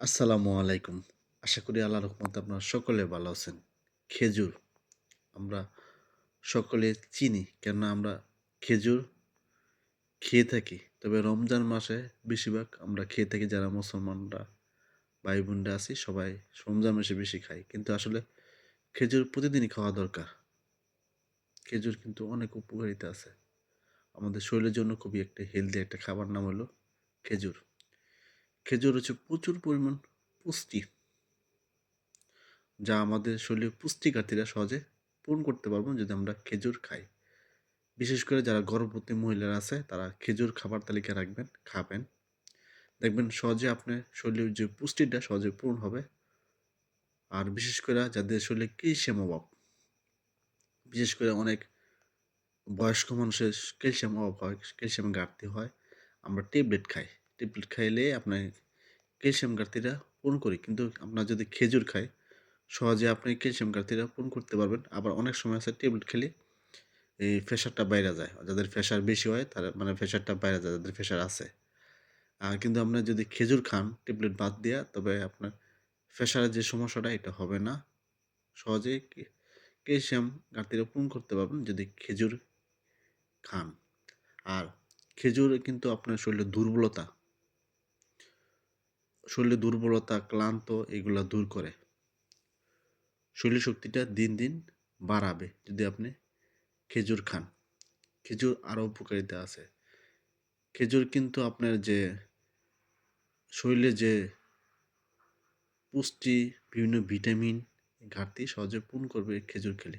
আসসালামু আলাইকুম। আশা করি আল্লাহ রহমতে আপনারা সকলে ভালো আছেন। খেজুর, আমরা সকলে চিনি, কেননা আমরা খেজুর খেয়ে থাকি। তবে রমজান মাসে বেশিরভাগ আমরা খেয়ে থাকি, যারা মুসলমানরা ভাই বোনরা আছি, সবাই রমজান মাসে বেশি খাই। কিন্তু আসলে খেজুর প্রতিদিনই খাওয়া দরকার। খেজুর কিন্তু অনেক উপকারিতা আছে। আমাদের শরীরের জন্য খুবই একটা হেলদি একটা খাবার নাম হলো খেজুর। খেজুর হচ্ছে প্রচুর পরিমাণ পুষ্টি, যা আমাদের শরীরে পুষ্টি ঘাটতিটা সহজে পূরণ করতে পারব যদি আমরা খেজুর খাই। বিশেষ করে যারা গর্ভবতী মহিলারা আছে, তারা খেজুর খাবার তালিকা রাখবেন, খাবেন। দেখবেন সহজে আপনার শরীরের যে পুষ্টিটা সহজে পূরণ হবে। আর বিশেষ করে যাদের শরীরে ক্যালসিয়াম অভাব, বিশেষ করে অনেক বয়স্ক মানুষের ক্যালসিয়াম অভাব হয় ক্যালসিয়াম ঘাটতি হয়, আমরা ট্যাবলেট খাই। ট্যাবলেট খাইলে আপনার ক্যালসিয়াম ঘাটতিটা পূরণ করি। কিন্তু আপনার যদি খেজুর খায়, সহজে আপনি ক্যালসিয়াম ঘাটতিটা পূরণ করতে পারবেন। আবার অনেক সময় আছে ট্যাবলেট খেলে এই প্রেশারটা বাইরে যায়। যাদের প্রেশার বেশি হয়, তারা মানে প্রেশারটা বাইরে যায়, যাদের প্রেশার আছে। আর কিন্তু আপনার যদি খেজুর খান ট্যাবলেট বাদ দেওয়া তবে আপনার প্রেশারের যে সমস্যাটা, এটা হবে না। সহজে ক্যালসিয়াম ঘাটতিটা পূরণ করতে পারবেন যদি খেজুর খান। আর খেজুর কিন্তু আপনার শরীরের দুর্বলতা শরীরে দুর্বলতা, ক্লান্ত এগুলা দূর করে। শরীর শক্তিটা দিন দিন বাড়াবে। যদি আপনি খেজুর খান, খেজুর আরও উপকারিতা আছে। খেজুর কিন্তু আপনার যে শরীরে যে পুষ্টি, বিভিন্ন ভিটামিন ঘাটতি সহজে পূরণ করবে খেজুর খেলে।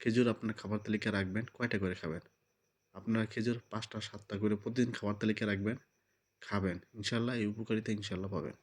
খেজুর আপনার খাবার তালিকা রাখবেন, কয়টা করে খাবেন? আপনার খেজুর পাঁচটা, সাতটা করে প্রতিদিন খাবার তালিকা রাখবেন। খাবেন। ইনশাল্লাহ এই উপকারিতা ইনশাল্লাহ পাবেন।